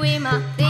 ဝေးမှာ